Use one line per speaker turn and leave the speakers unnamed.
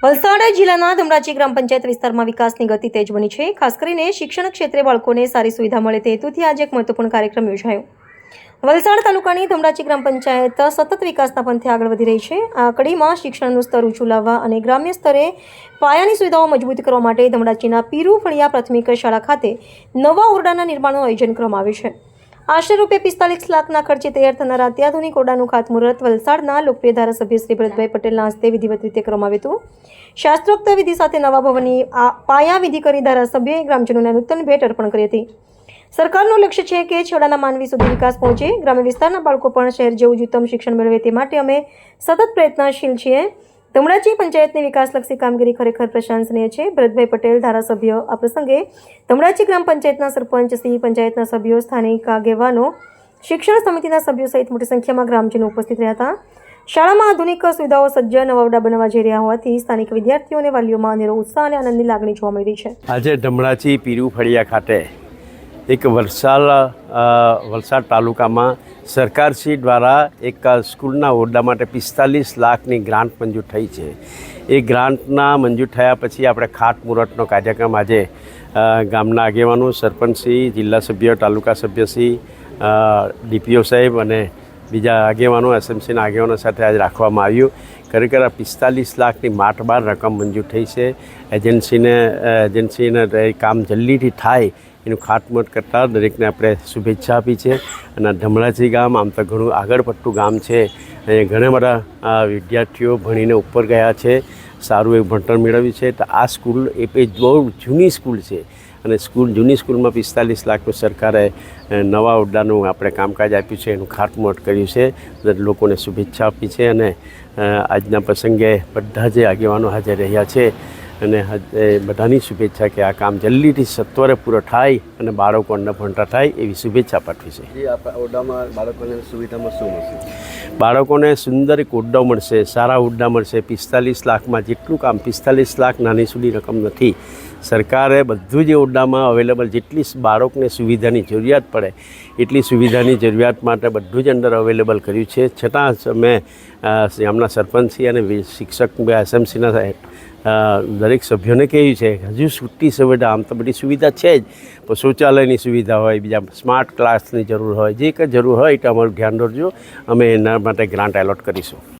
વલસાડ જિલ્લાના ધમરાજી ગ્રામ પંચાયત વિસ્તારમાં વિકાસની ગતિ તેજ બની છે. ખાસ કરીને શિક્ષણ ક્ષેત્રે બાળકોને સારી સુવિધા મળે તે હેતુથી આજે એક મહત્વપૂર્ણ કાર્યક્રમ યોજાયો. વલસાડ તાલુકાની ધમરાજી ગ્રામ પંચાયત સતત વિકાસના પંથે આગળ વધી રહી છે. આ કડીમાં શિક્ષણનું સ્તર ઊંચું લાવવા અને ગ્રામ્ય સ્તરે પાયાની સુવિધાઓ મજબૂત કરવા માટે ધમરાજીના પીરુ ફળિયા પ્રાથમિક શાળા ખાતે નવા ઓરડાના નિર્માણનું આયોજન કરવામાં આવ્યું છે. આશરે રૂપિયા પિસ્તાલીસ લાખના ખર્ચે તૈયાર થનાર અત્યાધુનિક ઓરડાનું ખાતમુહૂર્ત વલસાડના લોકપ્રિય ધારાસભ્ય શ્રી ભરતભાઈ પટેલના હસ્તે વિધિવત રીતે કરવામાં આવ્યું હતું. શાસ્ત્રોક્ત વિધિ સાથે નવા ભવનની પાયા વિધિ કરી ધારાસભ્યએ ગ્રામજનોને નૂતન ભેટ અર્પણ કરી હતી. સરકારનું લક્ષ્ય છે કે છેડાના માનવી સુધી વિકાસ પહોંચે. ગ્રામ્ય વિસ્તારના બાળકો પણ શહેર જેવું જ ઉત્તમ શિક્ષણ મેળવે તે માટે અમે સતત પ્રયત્નશીલ છીએ. ધમડાજી પંચાયતની વિકાસલક્ષી કામગીરી ખરેખર પ્રશંસનીય છે. ભરતભાઈ પટેલ ધારાસભ્ય. આ પ્રસંગે ધમડાજી ગ્રામ પંચાયતના સરપંચ સિંહ પંચાયતના સભ્યો, સ્થાનિક આગેવાનો, શિક્ષણ સમિતિના સભ્યો સહિત મોટી સંખ્યામાં ગ્રામજનો ઉપસ્થિત રહ્યા હતા. શાળામાં આધુનિક સુવિધાઓ સજ્જ નવાવડા બનવા જઈ રહ્યા હોવાથી સ્થાનિક વિદ્યાર્થીઓ અને વાલીઓમાં અનેરો ઉત્સાહ અને આનંદની લાગણી જોવા મળી છે.
આજે ધમડાચી પીરુ ફળિયા ખાતે એક વલસાડ વલસાડ તાલુકામાં સરકારશ્રી દ્વારા એક સ્કૂલના ઓરડા માટે પિસ્તાલીસ લાખની ગ્રાન્ટ મંજૂર થઈ છે. એ ગ્રાન્ટના મંજૂર થયા પછી આપણે ખાતમુહૂર્તનો કાર્યક્રમ આજે ગામના આગેવાનો, સરપંચશ્રી, જિલ્લા સભ્ય, તાલુકા સભ્યશ્રી ડીપીઓ સાહેબ અને બીજા આગેવાનો એસએમસીના આગેવાનો સાથે આજે રાખવામાં આવ્યું. ખરેખર આ પિસ્તાલીસ લાખની માઠબાર રકમ મંજૂર થઈ છે. એજન્સીને એજન્સીને કામ જલ્દીથી થાય એનું ખાતમુહૂર્ત કરતાં દરેકને આપણે શુભેચ્છા આપી છે. અને ધમળાજી ગામ આમ તો ઘણું આગળ પડતું ગામ છે. અને ઘણા બધા વિદ્યાર્થીઓ ભણીને ઉપર ગયા છે. સારું એવું ભણતર મેળવ્યું છે. તો આ સ્કૂલ એ બહુ જૂની સ્કૂલ છે. અને સ્કૂલ, જૂની સ્કૂલમાં પિસ્તાલીસ લાખનું સરકારે નવા ઓરડાનું આપણે કામકાજ આપ્યું છે, એનું ખાટમોટ કર્યું છે. લોકોને શુભેચ્છા આપી છે અને આજના પ્રસંગે બધા જે આગેવાનો હાજર રહ્યા છે અને બધાની શુભેચ્છા કે આ કામ જલ્દીથી સત્વરે પૂરો થાય અને બાળકો અંદર ભણતા થાય એવી શુભેચ્છા પાઠવી છે.
ઓરડામાં બાળકોને સુવિધામાં શું મળશે?
બાળકોને સુંદર એક ઓરડો મળશે સારા ઓરડા મળશે પિસ્તાલીસ લાખમાં જેટલું કામ પિસ્તાલીસ લાખ નાની સુધી રકમ નથી. સરકારે બધું જે ઓરડામાં અવેલેબલ જેટલી બાળકને સુવિધાની જરૂરિયાત પડે એટલી સુવિધાની જરૂરિયાત માટે બધું જ અંદર અવેલેબલ કર્યું છે. છતાં અમે ગામના સરપંચશ્રી અને શિક્ષક એસએમસીના દરેક સભ્યોને કહ્યું છે હજુ છૂટી સુવિધા આમ તો બધી સુવિધા છે જ. પણ શૌચાલયની સુવિધા હોય, બીજા સ્માર્ટ ક્લાસની જરૂર હોય, જે કંઈ જરૂર હોય તો અમારું ધ્યાન દોરજો અમે એના માટે ગ્રાન્ટ એલોટ કરીશું.